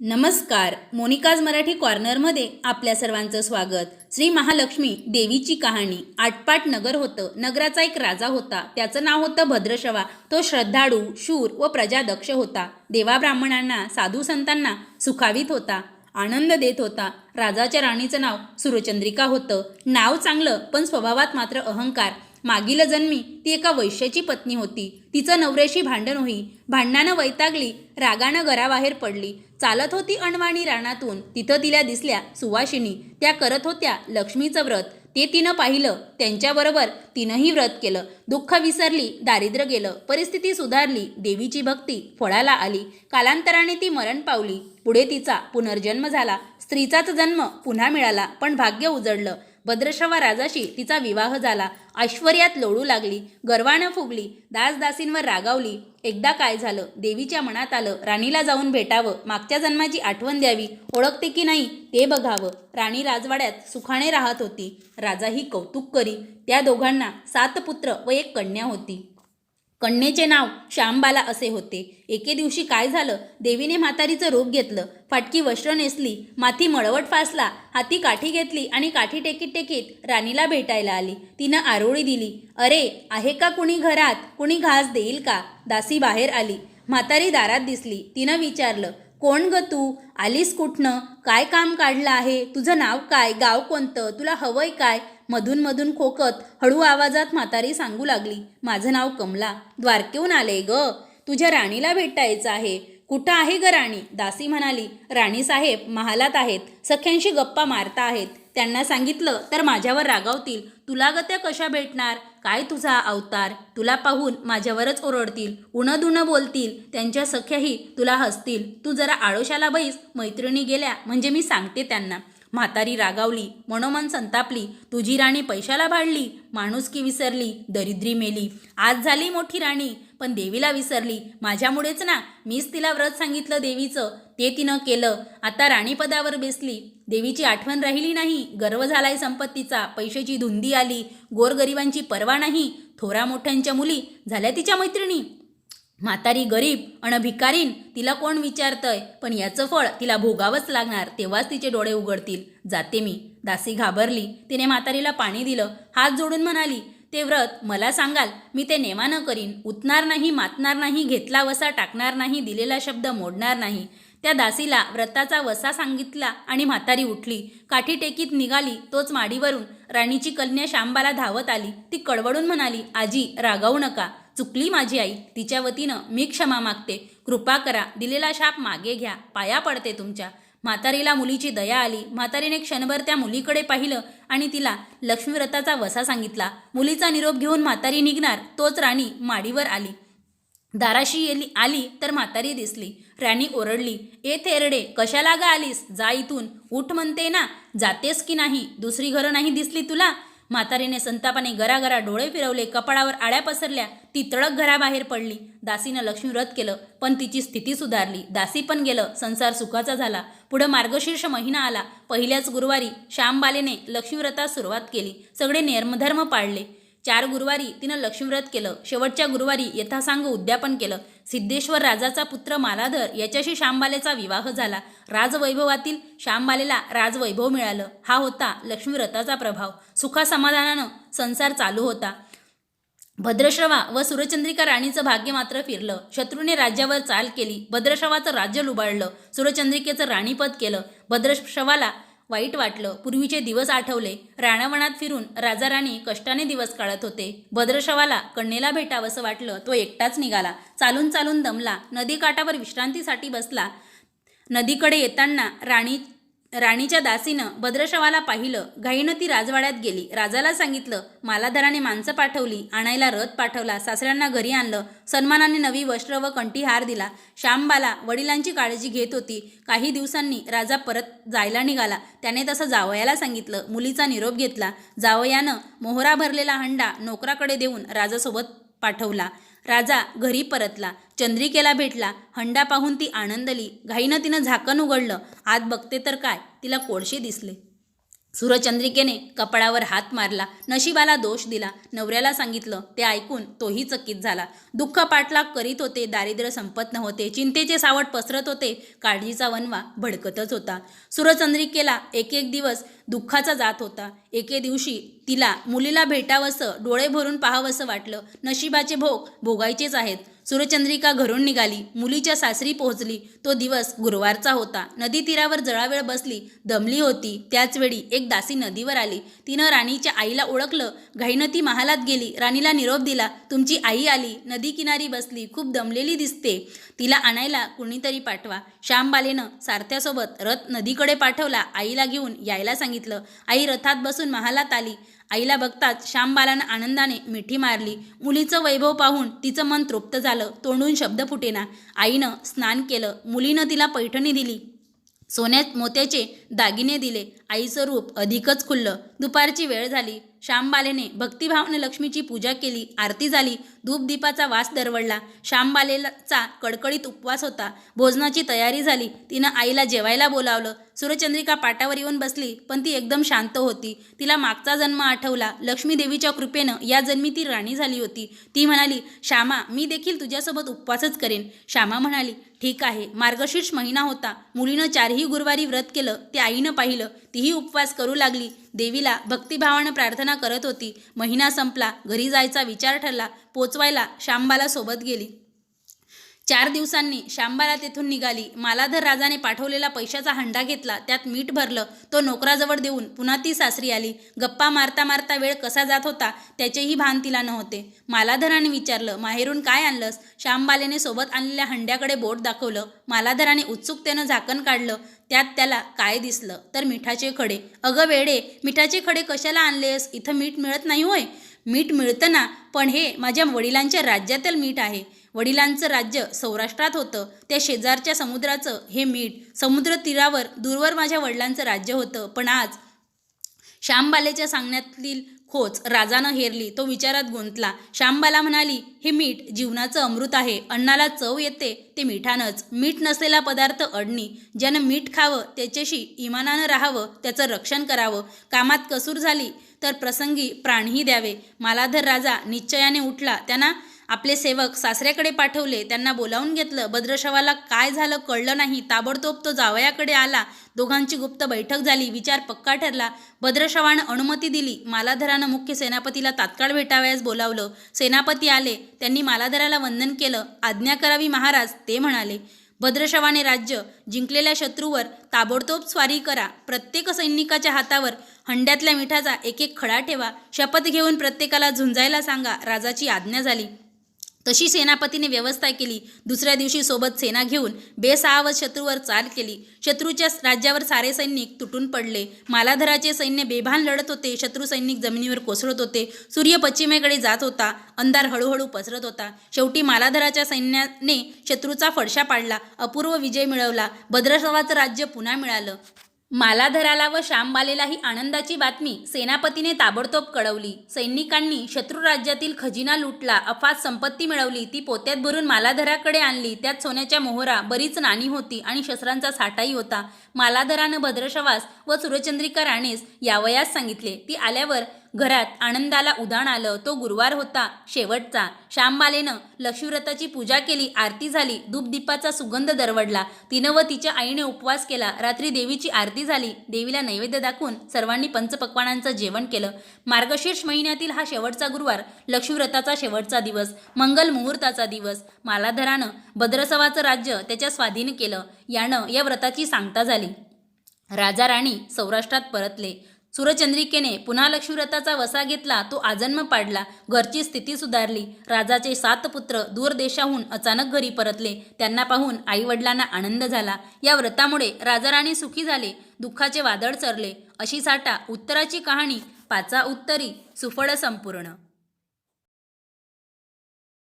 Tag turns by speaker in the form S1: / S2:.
S1: नमस्कार मोनिकाज मराठी कॉर्नरमध्ये आपल्या सर्वांचं स्वागत. श्री महालक्ष्मी देवीची कहाणी. आटपाट नगर होतं नगराचा एक राजा होता. त्याचं नाव होतं भद्रशवा. तो श्रद्धाळू शूर व प्रजादक्ष होता. देवा ब्राह्मणांना साधू संतांना सुखावीत होता आनंद देत होता. राजाच्या राणीचं नाव सुरचंद्रिका होतं. नाव चांगलं पण स्वभावात मात्र अहंकार. मागील जन्मी ती एका वैश्याची पत्नी होती. तिचं नवऱ्याशी भांडण होई. भांडणानं वैतागली रागानं घराबाहेर पडली. चालत होती अणवाणी रानातून. तिथं तिला दिसल्या सुवासिनी त्या करत होत्या लक्ष्मीचं व्रत. ते तिनं पाहिलं. त्यांच्याबरोबर तिनंही व्रत केलं. दुःख विसरली दारिद्र्य गेलं. परिस्थिती सुधारली. देवीची भक्ती फळाला आली. कालांतराने ती मरण पावली. पुढे तिचा पुनर्जन्म झाला. स्त्रीचाच जन्म पुन्हा मिळाला पण भाग्य उजडलं भद्रशवा राजाशी तिचा विवाह झाला. ऐश्वर्यात लोळू लागली. गर्वानं फुगली. दासदासींवर रागावली. एकदा काय झालं? देवीच्या मनात आलं. राणीला जाऊन भेटावं. मागच्या जन्माची आठवण द्यावी. ओळखते की नाही? ते बघावं. राणी राजवाड्यात सुखाने राहत होती. राजाही कौतुक करी. त्या दोघांना सात पुत्र व एक कन्या होती. कन्येचे नाव श्यामबाला असे होते. एके दिवशी काय झालं? देवीने म्हातारीचं रूप घेतलं. फाटकी वस्त्र नेसली माथी मळवट फासला हाती काठी घेतली आणि काठी टेकीत टेकीत राणीला भेटायला आली. तिनं आरोळी दिली. अरे आहे का कुणी घरात? कुणी घास देईल का? दासी बाहेर आली. म्हातारी दारात दिसली. तिनं विचारलं कोण ग तू? आलीस कुठनं? काय काम काढलं आहे? तुझं नाव काय? गाव कोणतं? तुला हवंय काय? मधून मधून खोकत हळू आवाजात म्हातारी सांगू लागली माझं नाव कमला द्वारकेहून आले ग. तुझ्या राणीला भेटायचं आहे. कुठं आहे ग राणी? दासी म्हणाली. राणी साहेब महालात आहेत. सख्यांशी गप्पा मारता आहेत. त्यांना सांगितलं तर माझ्यावर रागावतील. तुला ग त्या कशा भेटणार? काय तुझा अवतार? तुला पाहून माझ्यावरच ओरडतील. उणं बोलतील. त्यांच्या सख्याही तुला हसतील. तू जरा आळोशाला बैस. मैत्रिणी गेल्या म्हणजे मी सांगते त्यांना. म्हातारी रागावली मनोमन संतापली तुझी राणी पैशाला भाडली माणुसकी विसरली दरिद्री मेली. आज झाली मोठी राणी पण देवीला विसरली. माझ्यामुळेच ना मीच तिला व्रत सांगितलं देवीचं ते तिनं केलं. आता राणीपदावर बेसली. देवीची आठवण राहिली नाही गर्व झालाय संपत्तीचा पैशाची धुंदी आली गोरगरिबांची पर्वा नाही थोरा मोठ्यांच्या मुली झाल्या तिच्या मैत्रिणी. म्हातारी गरीब अण भिकारीन तिला कोण विचारतंय? पण याचं फळ तिला भोगावंच लागणार तेव्हाच तिचे डोळे उघडतील. जाते मी. दासी घाबरली. तिने म्हातारीला पाणी दिलं. हात जोडून म्हणाली ते व्रत मला सांगाल मी ते नेमानं करीन. उतणार नाही मातणार नाही घेतला वसा टाकणार नाही दिलेला शब्द मोडणार नाही. त्या दासीला व्रताचा वसा सांगितला आणि म्हातारी उठली. काठी टेकीत निघाली. तोच माडीवरून राणीची कन्या शांबाला धावत आली. ती कडवडून म्हणाली आजी रागावू नका. चुकली माझी आई तिच्या वतीनं मी क्षमा मागते. कृपा करा दिलेला शाप मागे घ्या पाया पडते तुमच्या. म्हातारीला मुलीची दया आली म्हातारीने क्षणभर त्या मुलीकडे पाहिलं आणि तिला लक्ष्मीव्रताचा वसा सांगितला. मुलीचा निरोप घेऊन म्हातारी निघणार तोच राणी माडीवर आली. दाराशी येली आली तर म्हातारी दिसली. राणी ओरडली ए थेरडे कशाला गा आलीस? जा इथून. उठ म्हणते ना जातेस की नाही? दुसरी घरं नाही दिसली तुला? म्हातारीने संतापाने गरागरा डोळे फिरवले कपाळावर आळ्या पसरल्या. ती तळक घराबाहेर पडली. दासीनं लक्ष्मी व्रत केलं पण तिची स्थिती सुधारली. दासी पण गेलं संसार सुखाचा झाला. पुढं मार्गशीर्ष महिना आला. पहिल्याच गुरुवारी श्यामबालेने लक्ष्मीव्रतास सुरुवात केली. सगळे नेर्मधर्म पाळले. चार गुरुवारी तिनं लक्ष्मीव्रत केलं. शेवटच्या गुरुवारी यथासांग उद्यापन केलं. सिद्धेश्वर राजाचा पुत्र मालाधर याच्याशी श्यामबालेचा विवाह झाला. राजवैभवातील श्यामबालेला राजवैभव मिळालं. हा होता लक्ष्मीव्रताचा प्रभाव. सुखासमाधानानं संसार चालू होता. भद्रश्रवा व सुरचंद्रिका राणीचं भाग्य मात्र फिरलं. शत्रूने राज्यावर चाल केली. भद्रश्रवाचं राज्य लुबाडलं. सुरचंद्रिकेचं राणीपद केलं. भद्रश्रवाला वाईट वाटलं. पूर्वीचे दिवस आठवले. राणावणात फिरून राजा राणी कष्टाने दिवस काढत होते. भद्रशवाला कन्येला भेटावंसं वाटलं तो एकटाच निघाला. चालून चालून दमला. नदीकाठावर विश्रांतीसाठी बसला. नदीकडे येताना राणी राणीच्या दासीनं भद्रशवाला पाहिलं घाईनं ती राजवाड्यात गेली. राजाला सांगितलं मालाधराने माणसं पाठवली आणायला रथ पाठवला सासऱ्यांना घरी आणलं सन्मानाने नवी वस्त्र व कंठीहार दिला. श्यामबाला वडिलांची काळजी घेत होती. काही दिवसांनी राजा परत जायला निघाला. त्याने तसं जावयाला सांगितलं मुलीचा निरोप घेतला. जावयानं मोहरा भरलेला हंडा नोकराकडे देऊन राजासोबत पाठवला. राजा घरी परतला. चंद्रिकेला भेटला. हंडा पाहून ती आनंदली. घाईनं तिनं झाकण उघडलं. आत बघते तर काय? तिला कोळशे दिसले. सूरचंद्रिकेने कपाळावर हात मारला. नशिबाला दोष दिला. नवऱ्याला सांगितलं. ते ऐकून तोही चकित झाला. दुःख पाठलाग करीत होते. दारिद्र्य संपत नव्हते. चिंतेचे सावट पसरत होते. काळजीचा वनवा भडकतच होता. सूरचंद्रिकेला एक एक दिवस दुःखाचा जात होता. एके दिवशी तिला मुलीला भेटावंसं डोळे भरून पाहावंसं वाटलं. नशिबाचे भोग भोगायचेच आहेत. सूर्यचंद्रिका घरून निघाली. मुलीच्या सासरी पोहोचली. तो दिवस गुरुवारचा होता. नदी तीरावर जळावेळ बसली. दमली होती. त्याचवेळी एक दासी नदीवर आली. तिनं राणीच्या आईला ओळखलं. घाईनं ती महालात गेली. राणीला निरोप दिला. तुमची आई आली. नदी किनारी बसली. खूप दमलेली दिसते. तिला आणायला कुणीतरी पाठवा. श्यामबालेनं सारथ्यासोबत रथ नदीकडे पाठवला. आईला घेऊन यायला सांगितलं. आई रथात बसून महालात आली. आईला बघताच श्यामबालानं आनंदाने मिठी मारली. मुलीचं वैभव पाहून तिचं मन तृप्त झालं. तोंडून शब्द फुटेना. आईनं स्नान केलं. मुलीनं तिला पैठणी दिली. सोन्यात मोत्याचे दागिने दिले. आईचं रूप अधिकच खुललं. दुपारची वेळ झाली. श्यामबालेने भक्तिभावाने लक्ष्मीची पूजा केली. आरती झाली. धूपदीपाचा वास दरवळला. श्यामबालेचा कडकडीत उपवास होता. भोजनाची तयारी झाली. तिनं आईला जेवायला बोलावलं. सूर्यचंद्रिका पाटावर येऊन बसली पण ती एकदम शांत होती. तिला मागचा जन्म आठवला. लक्ष्मी देवीच्या कृपेनं या जन्मी ती राणी झाली होती. ती म्हणाली श्यामा मी देखील तुझ्यासोबत उपवासच करेन. श्यामा म्हणाली ठीक आहे. मार्गशीर्ष महिना होता. मुलीनं चारही गुरुवारी व्रत केलं. ते आईनं पाहिलं. तीही उपवास करू लागली. देवीला भक्तिभावानं प्रार्थना करत होती. महिना संपला. घरी जायचा विचार ठरला. पोचवायला श्यामबाला सोबत गेली. चार दिवसांनी श्यामबाला तेथून निघाली. मालाधर राजाने पाठवलेला पैशाचा हंडा घेतला. त्यात मीठ भरलं. तो नोकराजवळ देऊन पुन्हा ती सासरी आली. गप्पा मारता मारता वेळ कसा जात होता त्याचेही भान तिला नव्हते. मालाधराने विचारलं माहेरून काय आणलंस? श्यामबालेने सोबत आणलेल्या हंड्याकडे बोट दाखवलं. मालाधराने उत्सुकतेनं झाकण काढलं. त्यात त्याला काय दिसलं? तर मिठाचे खडे. अगं वेडे मिठाचे खडे कशाला आणलेस? इथं मीठ मिळत नाही होय. मीठ मिळतं ना पण हे माझ्या वडिलांच्या राज्यातील मीठ आहे. वडिलांचं राज्य सौराष्ट्रात होतं त्या शेजारच्या समुद्राचं हे मीठ समुद्र तीरावर दूरवर माझ्या वडिलांचं राज्य होतं. पण आज श्यामबालेच्या सांगण्यातील खोच राजानं हेरली तो विचारात गुंतला. श्यामबाला म्हणाली हे मीठ जीवनाचं अमृत आहे. अन्नाला चव येते ते मिठानंच. मीठ नसलेला पदार्थ अडणी. ज्यानं मीठ खावं त्याच्याशी इमानानं राहावं त्याचं रक्षण करावं. कामात कसूर झाली तर प्रसंगी प्राणही द्यावे. मालाधर राजा निश्चयाने उठला. त्यांना आपले सेवक सासऱ्याकडे पाठवले त्यांना बोलावून घेतलं भद्रशवाला काय झालं कळलं नाही ताबडतोब तो जावयाकडे आला दोघांची गुप्त बैठक झाली विचार पक्का ठरला. भद्रशवानं अनुमती दिली मालाधरानं मुख्य सेनापतीला तात्काळ भेटावयास बोलावलं. सेनापती आले त्यांनी मालाधराला वंदन केलं आज्ञा करावी महाराज ते म्हणाले. भद्रशवाने राज्य जिंकलेल्या शत्रूवर ताबडतोब स्वारी करा प्रत्येक सैनिकाच्या हातावर हंड्यातल्या मिठाचा एक एक खडा ठेवा शपथ घेऊन प्रत्येकाला झुंजायला सांगा राजाची आज्ञा झाली. तशी सेनापतीने व्यवस्था केली. दुसऱ्या दिवशी सोबत सेना घेऊन बेसहावत शत्रूवर चाल केली. शत्रूच्या राज्यावर सारे सैनिक तुटून पडले. मालाधराचे सैन्य बेभान लढत होते. शत्रू सैनिक जमिनीवर कोसळत होते. सूर्य पश्चिमेकडे जात होता. अंधार हळूहळू पसरत होता. शेवटी मालाधराच्या सैन्याने शत्रूचा फडशा पाडला. अपूर्व विजय मिळवला. भद्रसवाचं राज्य पुन्हा मिळालं. मालाधराला व श्यामबालेलाही आनंदाची बातमी सेनापतीने ताबडतोब कळवली. सैनिकांनी शत्रू राज्यातील खजिना लुटला अफाट संपत्ती मिळवली ती पोत्यात भरून मालाधराकडे आणली त्यात सोन्याच्या मोहरा बरीच नाणी होती आणि शस्त्रांचा साठाही होता. मालाधरानं भद्रशवास व सुरचंद्रिका राणेस यावयास सांगितले. ती आल्यावर घरात आनंदाला उदाण आलं तो गुरुवार होता शेवटचा. श्यामबालेनं लक्ष्मीव्रताची पूजा केली आरती झाली धूपदीपाचा सुगंध दरवडला. तिनं व तिच्या आईने उपवास केला. रात्री देवीची आरती झाली. देवीला नैवेद्य दाखवून सर्वांनी पंचपक्वानांचं जेवण केलं. मार्गशीर्ष महिन्यातील हा शेवटचा गुरुवार लक्ष्मीव्रताचा शेवटचा दिवस मंगल मुहूर्ताचा दिवस. मालाधरानं भद्रसवाचं राज्य त्याच्या स्वाधीन केलं. यानं या व्रताची सांगता झाली. राजा राणी सौराष्ट्रात परतले. सूरचंद्रिकेने पुन्हा लक्ष्मीव्रताचा वसा घेतला तो आजन्म पाडला घरची स्थिती सुधारली. राजाचे सात पुत्र दूरदेशाहून अचानक घरी परतले. त्यांना पाहून आईवडिलांना आनंद झाला. या व्रतामुळे राजाराणी सुखी झाले दुःखाचे वादळ चरले. अशी साठा उत्तराची कहाणी पाचा उत्तरी सुफळ संपूर्ण.